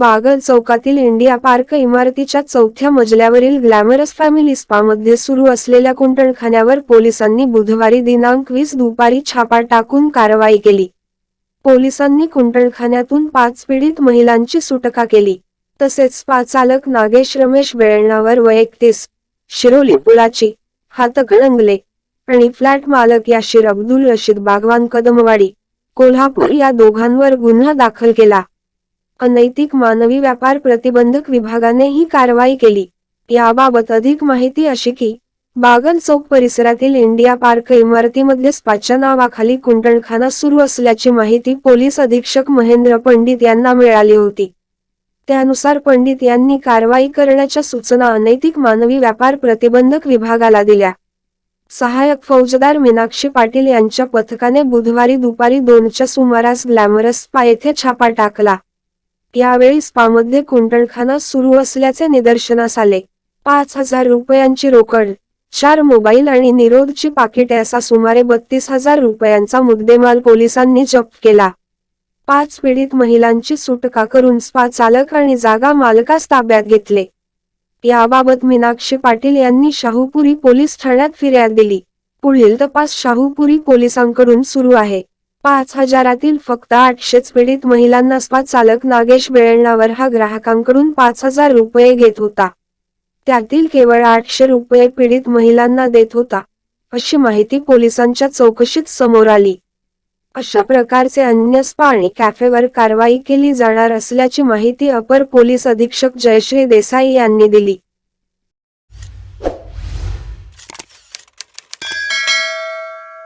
बागल चौकातील India park इमारतीच्या चौथ्या मजल्यावरील ग्लॅमरस फॅमिली स्पामध्ये सुरू असलेल्या कुंटणखान्यावर पोलिसांनी बुधवारी दिनांक वीस दुपारी छापा टाकून कारवाई केली. पोलिसांनी कुंटणखान्यातून पाच पीडित महिलांची सुटका केली. तसेच पाचालक चालक नागेश रमेश बेळणावर वैयक्तिस शिरोली पुलाची हातकणंगले आणि फ्लॅट मालक याशीर अब्दुल रशीद बागवान कदमवाडी कोल्हापूर या दोघांवर गुन्हा दाखल केला. अनैतिक मानवी व्यापार प्रतिबंधक विभागाने ही कारवाई केली. याबाबत अधिक माहिती अशी की बागल चौक परिसरातील इंडिया पार्क इमारतीमध्ये स्पाच्या नावाखाली कुंटणखाना सुरू असल्याची माहिती पोलीस अधीक्षक महेंद्र पंडित यांना मिळाली होती. त्यानुसार पंडित यांनी कारवाई करण्याच्या सूचना अनैतिक मानवी व्यापार प्रतिबंधक विभागाला दिल्या. सहायक फौजदार मीनाक्षी पाटील यांच्या पथकाने बुधवारी दुपारी दोनच्या सुमारास ग्लॅमरस स्पा येथे छापा टाकला. यावेळी स्पामध्ये कुंटणखाना सुरू असल्याचे निदर्शनास आले. पाच हजार रुपयांची रोकड चार मोबाईल आणि निरोधची पाकिटे असा सुमारे बत्तीस हजार रुपयांचा मुद्देमाल पोलिसांनी जप्त केला. पाच पीडित महिलांची सुटका करून स्पा चालक आणि जागा मालकास ताब्यात घेतले. याबाबत मीनाक्षी पाटील यांनी शाहूपुरी पोलीस ठाण्यात फिर्याद दिली. पुढील तपास शाहूपुरी पोलिसांकडून सुरू आहे. पाच हजारातील फक्त आठशेच पीडित महिलांना स्पा चालक नागेश बेळणावर हा ग्राहकांकडून पाच हजार रुपये घेत होता. त्यातील केवळ आठशे रुपये पीडित महिलांना देत होता अशी माहिती पोलिसांच्या चौकशीत समोर आली. अशा प्रकारचे अन्य स्पा आणि कॅफेवर कारवाई केली जाणार असल्याची माहिती अपर पोलीस अधीक्षक जयश्री देसाई यांनी दिली.